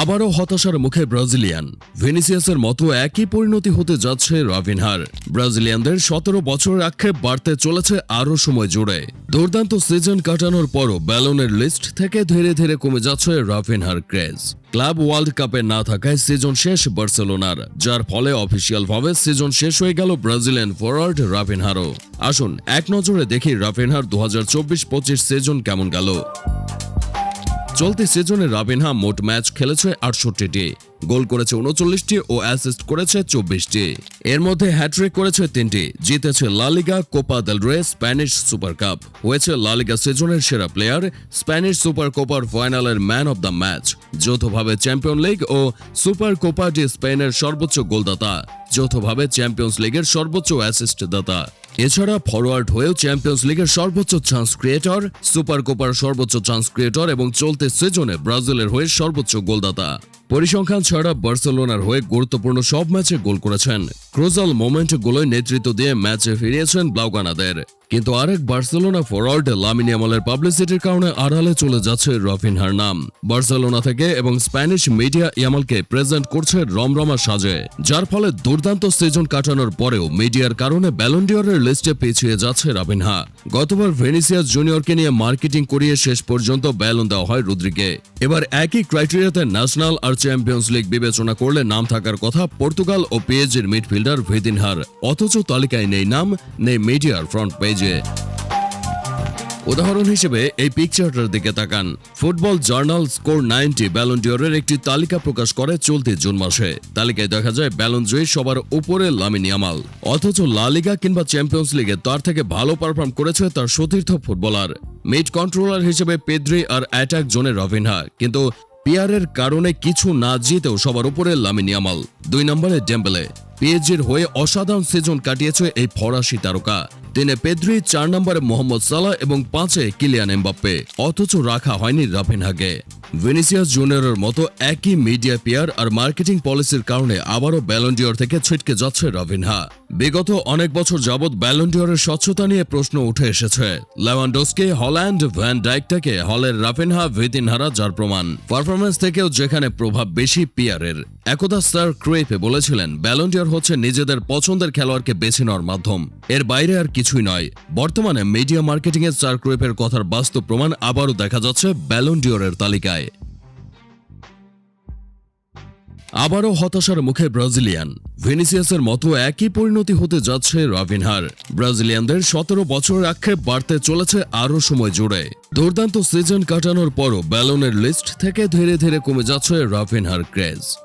আবারও হতাশার মুখে ব্রাজিলিয়ান। ভেনিসিয়াসের মতো একই পরিণতি হতে যাচ্ছে রাভিনহার ব্রাজিলিয়ানদের সতেরো বছরের আক্ষেপ বাড়তে চলেছে আরও সময় জুড়ে। দুর্দান্ত সিজন কাটানোর পরও ব্যালনের লিস্ট থেকে ধীরে ধীরে কমে যাচ্ছে রাভিনহার ক্রেজ। ক্লাব ওয়ার্ল্ড কাপে না থাকায় সিজন শেষ বার্সেলোনার, যার ফলে অফিসিয়ালভাবে সিজন শেষ হয়ে গেল ব্রাজিলিয়ান ফরওয়ার্ড রাভিনহারও আসুন, এক নজরে দেখি রাভিনহার দু হাজার চব্বিশ পঁচিশ সিজন কেমন গেল। চলতি সিজনে রাবিনহা মোট ম্যাচ খেলেছে আটষট্টিটি। গোল করেছে উনচল্লিশটি ও অ্যাসিস্ট করেছে চব্বিশটি। এর মধ্যে হ্যাট্রিক করেছে তিনটি। জিতেছে LaLiga Copa del Rey Spanish super cup হয়েছে লালিগা সিজনের সেরা প্লেয়ার স্প্যানিশ সুপার কোপার ফাইনালের ম্যান অব দ্য ম্যাচ যৌথভাবে চ্যাম্পিয়ন লিগ ও সুপার কোপা ডি স্পেনের সর্বোচ্চ গোলদাতা। যৌথভাবে চ্যাম্পিয়ন্স লিগের সর্বোচ্চ অ্যাসিস্ট দাতা। এছাড়া ফরওয়ার্ড হয়েও চ্যাম্পিয়ন্স লিগের সর্বোচ্চ চান্স ক্রিয়েটর সুপার কোপার সর্বোচ্চ চান্স ক্রিয়েটর এবং চলতি সিজনে ব্রাজিলের হয়ে সর্বোচ্চ গোলদাতা। পরিসংখ্যান ছাড়া বার্সেলোনার হয়ে গুরুত্বপূর্ণ সব ম্যাচে গোল করেছেন। ক্রোজাল মোমেন্ট গোলয় নেতৃত্ব দিয়ে ম্যাচে ফিরিয়েছেন ব্লাউগানাদের। কিন্তু আরেক বার্সেলোনা ফরওয়ার্ড লামিনিয়ামলের পাবলিসিটির কারণে আড়ালে চলে যাচ্ছে রফিনহার নাম বার্সেলোনা থেকে এবং স্প্যানিশ মিডিয়া ইয়ামালকে প্রেজেন্ট করছে রমরমা সাজে, যার ফলে দুর্দান্ত সিজন কাটানোর পরেও মিডিয়ার কারণে ব্যালন্ডিয়রের লিস্টে পিছিয়ে যাচ্ছে রাবিনহা। গতবার ভেনিসিয়াস জুনিয়রকে নিয়ে মার্কেটিং করিয়ে শেষ পর্যন্ত ব্যালন দেওয়া হয় রুদ্রিকে। এবার একই ক্রাইটেরিয়াতে ন্যাশনাল আর চ্যাম্পিয়ন্স লিগ বিবেচনা করলে নাম থাকার কথা পর্তুগাল ও পিএইচজির মিডফিল্ডার ভেদিনহার। অথচ তালিকায় নেই নাম, নেই মিডিয়ার ফ্রন্ট পেজে। উদাহরণ হিসেবে এই পিকচারটার দিকে তাকান। ফুটবল জার্নাল স্কোর নাইনটি ব্যালন্ডিয়রের একটি তালিকা প্রকাশ করে চলতি জুন মাসে। তালিকায় দেখা যায় ব্যালন্ড্রি সবার উপরে লামিন ইয়ামাল অথচ লা লিগা কিংবা চ্যাম্পিয়ন্স লিগে তার থেকে ভালো পারফর্ম করেছে তার সতীর্থ ফুটবলার মিড কন্ট্রোলার হিসেবে পেদ্রি আর অ্যাটাক জোনে রভিনহা কিন্তু পিয়ারের কারণে কিছু না জিতেও সবার উপরে লামিন ইয়ামাল দুই নম্বরে ডেম্বেলে পিএইচজির হয়ে অসাধারণ সিজন কাটিয়েছে এই ফরাসি তারকা। তিনে পেদ্রি চার নম্বরে মোহাম্মদ সালাহ এবং পাঁচে কিলিয়ান এমবাপ্পে। অথচ রাখা হয়নি রাফিনহাকে। ভিনিসিয়াস জুনিয়রের মতো একই মিডিয়া পেয়ার আর মার্কেটিং পলিসির কারণে আবারও ব্যালন্ডিয়র থেকে ছিটকে যাচ্ছে রাভিনহা বিগত অনেক বছর যাবৎ ব্যালন্ডিয়রের স্বচ্ছতা নিয়ে প্রশ্ন উঠে এসেছে। লেভানডোসকে হল্যান্ড ভ্যান ডাইকটাকে হলের রাফিনহা ভিতিনহারা যার প্রমাণ। পারফরমেন্স থেকেও যেখানে প্রভাব বেশি পিয়ারের একদা স্যার ক্রেপে বলেছিলেন ব্যালন্ডিয়র হচ্ছে নিজেদের পছন্দের খেলোয়াড়কে বেছে নেওয়ার মাধ্যম। এর বাইরে আর কিছুই নয়। বর্তমানে মিডিয়া মার্কেটিং এর স্যার ক্রেপের কথার বাস্তব প্রমাণ আবারও দেখা যাচ্ছে ব্যালন্ডিয়রের তালিকায়। আবারও হতাশার মুখে ব্রাজিলিয়ান। ভেনিসিয়াসের মতো একই পরিণতি হতে যাচ্ছে রাভিনহার। ব্রাজিলিয়ানদের সতেরো বছর আক্ষেপ বাড়তে চলেছে আরও সময় জুড়ে। দুর্দান্ত সিজন কাটানোর পরও ব্যালনের লিস্ট থেকে ধীরে ধীরে কমে যাচ্ছে রাভিনহার ক্রেজ।